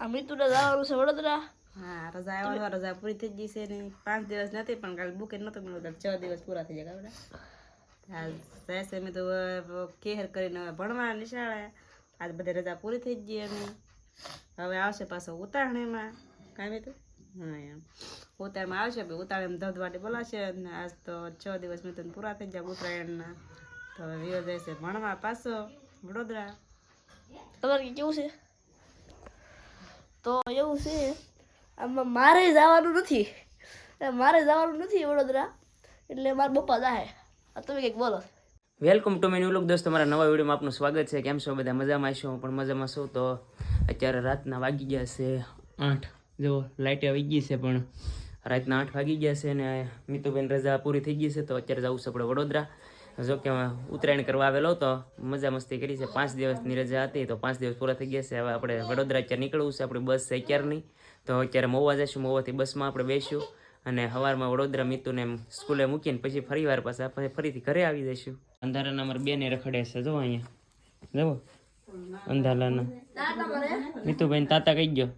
આ મિતુને જવાનું છે વડોદરા. હા રજા આવ્યો રજા પૂરી થઈ ગઈ છે ને પાંચ દિવસ નથી પણ કાલે બુકે નતો મળ્યો છ દિવસ પૂરા થઈ ગયા ખબર હાલ જાય છે મેં તો કેર કરીને હવે ભણવા નિશાળા. આજ બધી રજા પૂરી થઈ ગઈ અમે હવે આવશે પાછો ઉતારણીમાં કાંઈ તો. હા એમ. ઉતારમાં આવશે ભાઈ ઉતારણ ધબધબાટી બોલાશે અને આજ તો છ દિવસ મેં તો પૂરા થઈ જાય ઉત્તરાયણના. તો હવે વિયો જાય છે ભણવા પાછો વડોદરા. તમારે કેવું છે? તો એવું છે, આમાં મારે જવાનું નથી. મારે જવાનું નથી વડોદરા, એટલે મારા પપ્પા જાહે. તમે કંઈક બોલો. વેલકમ ટુ મેન્યુ લોક. દોસ્તો, મારા નવા વિડીયોમાં આપનું સ્વાગત છે. કેમ છો? બધા મજામાં છો? પણ મજામાં છું. તો અત્યારે રાતના વાગી ગયા છે આઠ. જો લાઇટ આવી ગઈ છે, પણ રાતના આઠ વાગી ગયા છે અને મિતુબેન રજા પૂરી થઈ ગઈ છે, તો અત્યારે જવું છે આપણે વડોદરા. જો કે ઉત્તરાયણ કરવા આવેલો તો મજા મસ્તી કરી છે. પાંચ દિવસની રજા હતી તો પાંચ દિવસ પૂરા થઈ ગયા છે. હવે આપણે વડોદરા અત્યારે નીકળવું છે? આપણી બસ છે અત્યારની તો અત્યારે મોવા જઈશું મોવાથી બસમાં આપણે બેસીશું અને સવારમાં વડોદરા મિતુને સ્કૂલે મૂકીને પછી ફરી વાર પાછા પછી ફરીથી ઘરે આવી જઈશું. અંધારાના અમારે બેને રખડે છે. જો અહીંયા. જવો અંધારાના. મિતુભાઈ તાતા કહી ગયો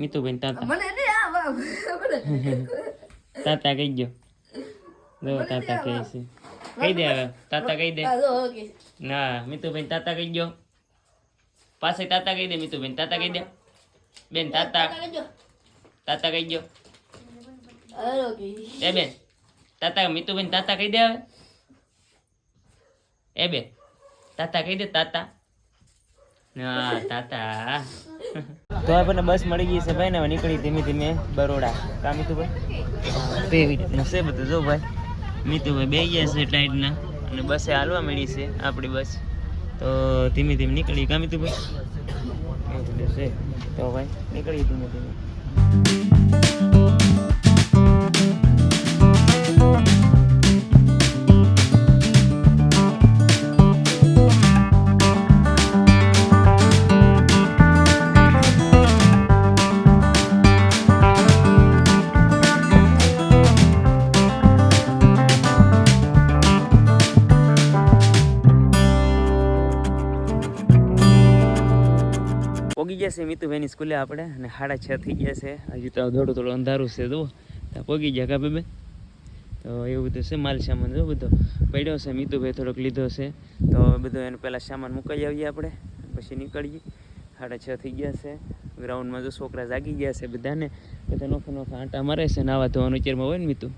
મિતુભાઈ તાતા. તાતા કહી ગયો જો તાતા કહે છે. કહી દે હવે તાતા કહી દે ના મિતુભાઈ તાતા કહી ગયો પાસે તાતા કહી દે મિતુભાઈ તાતા કહી દે બેન તાતા તાતા કહી ઓકે એ બેન તાતા મિતુબેન તાતા કહી દે હવે એ બેન તાતા કહી દે તાતા ના તાતા તો આપણને બસ મળી ગઈ છે ભાઈ ને નીકળી ધીમે ધીમે બરોડા. કામ મિતુભાઈ? ભાઈ છે બધું જો ભાઈ. મિતુભાઈ બે ગયા છે ટાઈટના અને બસે હાલવા મળી છે આપણી બસ. તો ધીમે ધીમે નીકળી કા મિતુભાઈ? તો ભાઈ નીકળી ધીમે ધીમે. પોગી ગયા છે, મિતુભાઈની સ્કૂલે આપણે, અને સાડા છ થઈ ગયા છે. હજી તો થોડું થોડું અંધારું છે, જુઓ. તો પોગી ગયા કા બે તો એવું બધું છે, માલ સામાન જો બધો પડ્યો છે, મિતુભાઈ થોડોક લીધો છે. તો બધો એને પહેલાં સામાન મુકાઈ આવીએ આપણે, પછી નીકળીએ. સાડા છ થઈ ગયા છે. ગ્રાઉન્ડમાં જો છોકરા જાગી ગયા છે બધાને, બધા નોખા નોખા આંટા મારે છે, નાવા ધોવાનું ચેરમાં હોય ને મિતુ?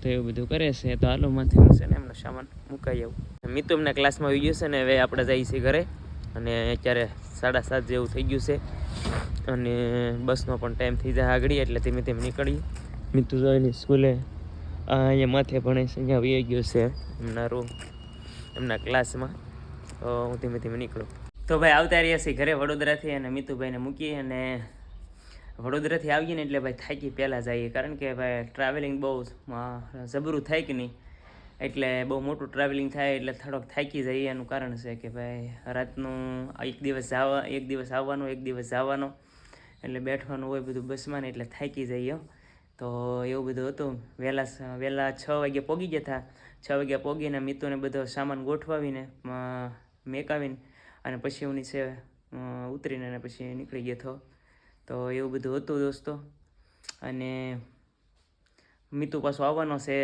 તો એવું બધું કરે છે, તો હાલો માથે હું છે ને એમનો સામાન મુકાઈ આવું. મિતુ એમના ક્લાસમાં આવી ગયો છે ને, હવે આપણે જઈએ છીએ ઘરે. અને અત્યારે સાડા સાત જેવું થઈ ગયું છે. અને બસનો પણ ટાઈમ થઈ જાય આગળ, એટલે ધીમે ધીમે નીકળીએ. મિતુ જોઈની સ્કૂલે અહીંયા માથે ભણે અહીંયા વી ગયો છે, એમના રૂમ એમના ક્લાસમાં તો હું ધીમે ધીમે નીકળું. તો ભાઈ આવતા રહ્યા છીએ ઘરે વડોદરાથી અને મિતુભાઈને મૂકી અને વડોદરાથી આવીએ ને એટલે ભાઈ થાકી પહેલાં જઈએ. કારણ કે ભાઈ ટ્રાવેલિંગ બહુ જબરું થાય કે નહીં? એટલે બહુ મોટું ટ્રાવેલિંગ થાય એટલે થોડોક થાકી જઈએ, એનું કારણ છે કે ભાઈ રાતનું એક દિવસ જવા, એક દિવસ આવવાનો, એક દિવસ જવાનો. એટલે બેઠવાનું હોય બધું બસમાં ને એટલે થાકી જઈએ. તો એવું બધું હતું. વહેલા વહેલા છ વાગે પોગી ગયા હતા છ વાગ્યા પોગીને મિત્રોને બધો સામાન ગોઠવાવીને મેકાવીને અને પછી હું નીચે ઉતરીને અને પછી નીકળી ગયો હતો. તો એવું બધું હતું દોસ્તો. અને મિતુ પાછો આવવાનો છે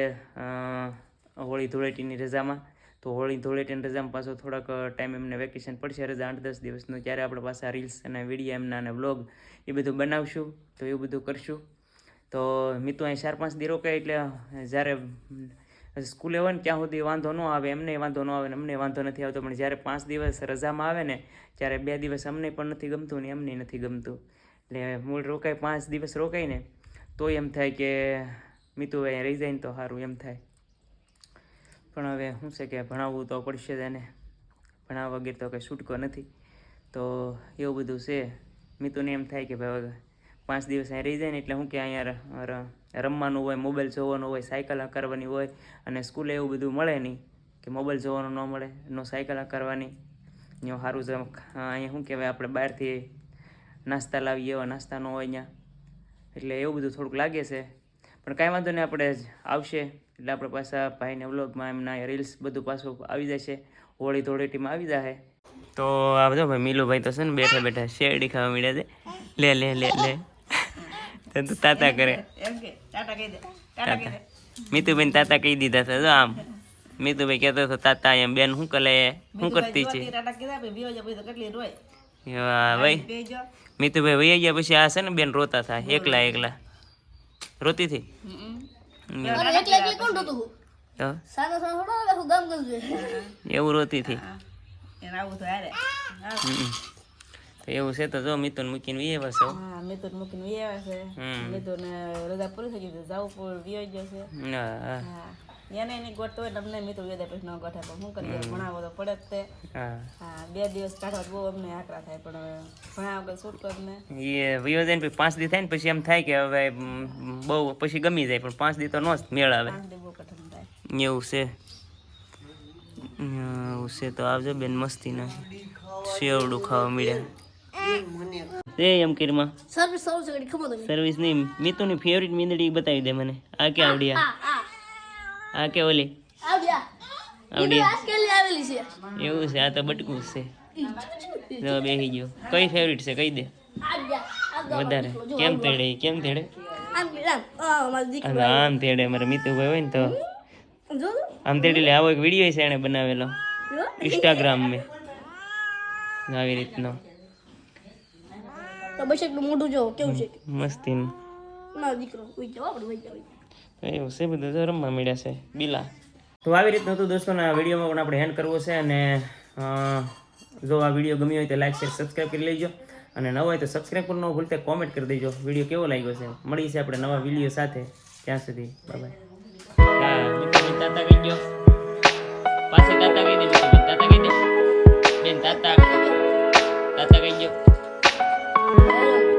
હોળી ધૂળેટીની રજામાં. તો હોળી ધૂળેટીની રજામાં પાછો થોડાક ટાઈમ એમને વેકેશન પડશે. રજા આઠ દસ દિવસનું. ત્યારે આપણે પાછા રીલ્સ અને વીડિયો એમના અને વ્લોગ એ બધું બનાવશું. તો એવું બધું કરશું. તો મિત્રો અહીં ચાર પાંચ દી રોકાય એટલે જ્યારે સ્કૂલે હોય ને ત્યાં સુધી વાંધો ન આવે. એમને વાંધો ન આવે ને અમને વાંધો નથી આવતો. પણ જ્યારે પાંચ દિવસ રજામાં આવે ને, ત્યારે બે દિવસ અમને પણ નથી ગમતું ને એમને નથી ગમતું. એટલે મૂળ રોકાય પાંચ દિવસ રોકાય ને તો એમ થાય કે મિતુ અહીં રહી જાય ને તો સારું એમ થાય. પણ હવે શું છે કે ભણાવવું તો પડશે એને. ભણાવવા વગેરે તો કંઈ છૂટકો નથી. તો એવું બધું છે. મિતુને એમ થાય કે ભાઈ પાંચ દિવસ અહીં રહી જાય ને એટલે શું કે અહીંયા રમવાનું હોય, મોબાઈલ જોવાનું હોય, સાયકલ કરવાની હોય અને સ્કૂલે એવું બધું મળે નહીં કે મોબાઈલ જોવાનું ન મળે, નો સાયકલ કરવાની અહીંયા સારું છે અહીંયા શું કહેવાય, આપણે બહારથી નાસ્તા લાવીએ એવા નાસ્તા ન હોય અહીંયા. એટલે એવું બધું થોડુંક લાગે છે. પણ કાંઈ વાંધો નહીં, આપણે આવશે. એટલે આપણે પાછા ભાઈને વ્લોગમાં એમના રીલ્સ બધું પાછું આવી જશે. હોળી ધોળેટીમાં આવી જશે તો આ બધો ભાઈ મીલુભાઈ તો છે ને બેઠા બેઠા શેરડી ખાવા મળ્યા છે. લે લે લે લે. તો તું તાતા કરે. મીતુભાઈ તાતા કહી દીધા છે જો આમ. મીતુભાઈ કહેતો હતો તાતા એમ બેન શું કરે? શું કરતી છે? ભાઈ મીતુભાઈ વૈયા ગયા પછી આ છે ને બેન રોતા થાય એકલા એકલા. રોતી હતી એકલા એકલી કોણ હતું તો સાના સાના થોડા હું ગામ ગયું છે. એવું રોતી હતી. એને આવું તો હારે હા. હમ. તો એવું છે તો જો મિતુન મૂકીને વી છો હા. મિતુન મૂકીને વી આવ્યા છે. મિતુન રજા પૂરી થઈ ગઈ જવું પૂર છે. હા, હા, હા. એને એની ગોઠતો હોય અમને મિત્ર વેદા પછી ન ગોઠે પણ શું કરીએ ભણાવો તો પડે જ તે. હા. હા બે દિવસ કાઢવા બહુ અમને આકરા થાય પણ હવે ભણાવ વગર છૂટકો જ ને? એ વયો જાય પછી પાંચ દી થાય ને પછી એમ થાય કે હવે બહુ પછી ગમી જાય પણ પાંચ દી તો નો જ મેળ આવે એવું છે. એવું છે તો આવજો બેન મસ્તી ના શેવડું ખાવા મળ્યા. એ એમ કીરમાં. સર્વિસ સર્વિસ નહીં મિતુની ફેવરિટ મીંદડી બતાવી દે મને. આ કે આવડી આ? આ કે ઓલી? આવડી આવેલી છે. એવું છે આ તો બટકું છે. જો બેહી ગયો. કઈ ફેવરિટ છે કહી દે. વધારે. કેમ તેડે કેમ તેડે? આમ તેડે મારે મિતુભાઈ હોય ને તો. આમ તેડી લે. આવો એક વીડિયો છે એણે બનાવેલો. ઇન્સ્ટાગ્રામ મેં આવી રીતનો. તો બસ એકલું મોઢું જો કેવું છે? મસ્તી ના દીકરો ઉઈ જાવ આપણે ઉઈ જાવ એવું છે બધું તો રમવા મળ્યા છે બિલા. તો આવી રીતનું હતું દોસ્તોને આ વિડીયોમાં પણ આપણે હેન્ડ કરવો છે અને જો આ વીડિયો ગમ્યો હોય તો લાઈક શેર સબસ્ક્રાઈબ કરી લેજો. અને નવો હોય તો સબસ્ક્રાઈબ પણ ન ભૂલતા કોમેન્ટ કરી દેજો. વીડિયો કેવો લાગ્યો છે? મળી છે આપણે નવા વીડિયો સાથે. ત્યાં સુધી બાય તાતા કહી દો પાસે તાતા કહી દે તાતા કહી દે. બેન તાતા. તાતા કહી દો